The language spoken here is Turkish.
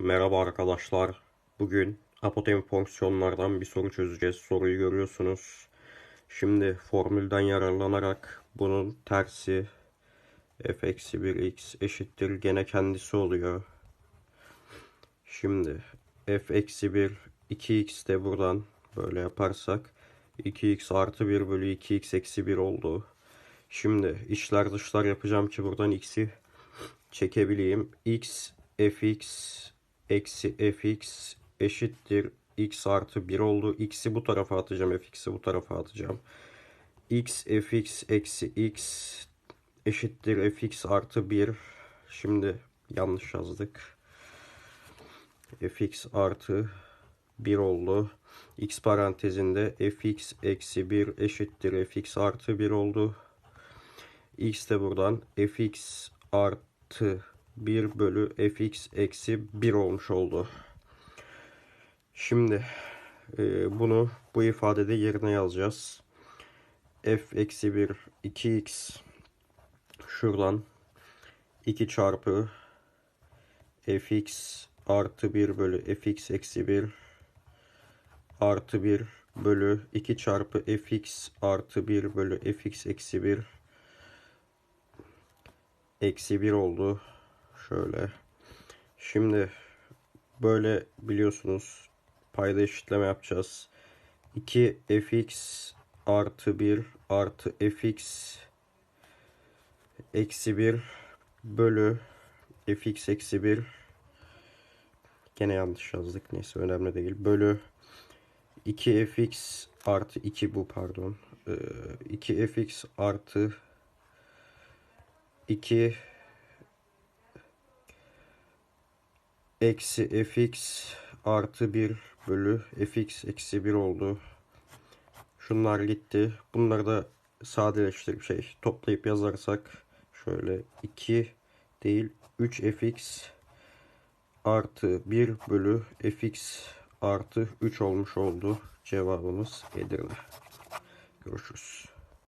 Merhaba arkadaşlar. Bugün apotem fonksiyonlardan bir soru çözeceğiz. Soruyu görüyorsunuz. Şimdi formülden yararlanarak bunun tersi f eksi 1x eşittir gene kendisi oluyor. Şimdi f eksi 1 2x de buradan böyle yaparsak 2x artı 1 bölü 2x eksi 1 oldu. Şimdi içler dışlar yapacağım ki buradan x'i çekebileyim. x fx eksi fx eşittir x artı 1 oldu. x'i bu tarafa atacağım. fx'i bu tarafa atacağım. x fx eksi x eşittir fx artı 1. Şimdi yanlış yazdık. fx artı 1 oldu. x parantezinde fx eksi 1 eşittir fx artı 1 oldu. x de buradan fx artı 1 bölü fx eksi 1 olmuş oldu. Şimdi e, bunu bu ifadede yerine yazacağız. f eksi 1 2x şuradan 2 çarpı fx artı 1 bölü fx eksi 1 artı 1 bölü 2 çarpı fx artı 1 bölü fx eksi 1 eksi 1 oldu. Şöyle. Şimdi böyle biliyorsunuz payda eşitleme yapacağız. 2 fx artı 1 artı fx eksi 1 bölü fx eksi 1 gene yanlış yazdık neyse önemli değil bölü 2 fx artı 2 bu pardon 2 fx artı 2 eksi fx artı 1 bölü fx eksi 1 oldu. Şunlar gitti. Bunları da sadeleştirip şey toplayıp yazarsak şöyle 2 değil 3 fx artı 1 bölü fx artı 3 olmuş oldu. Cevabımız Edirne. Görüşürüz.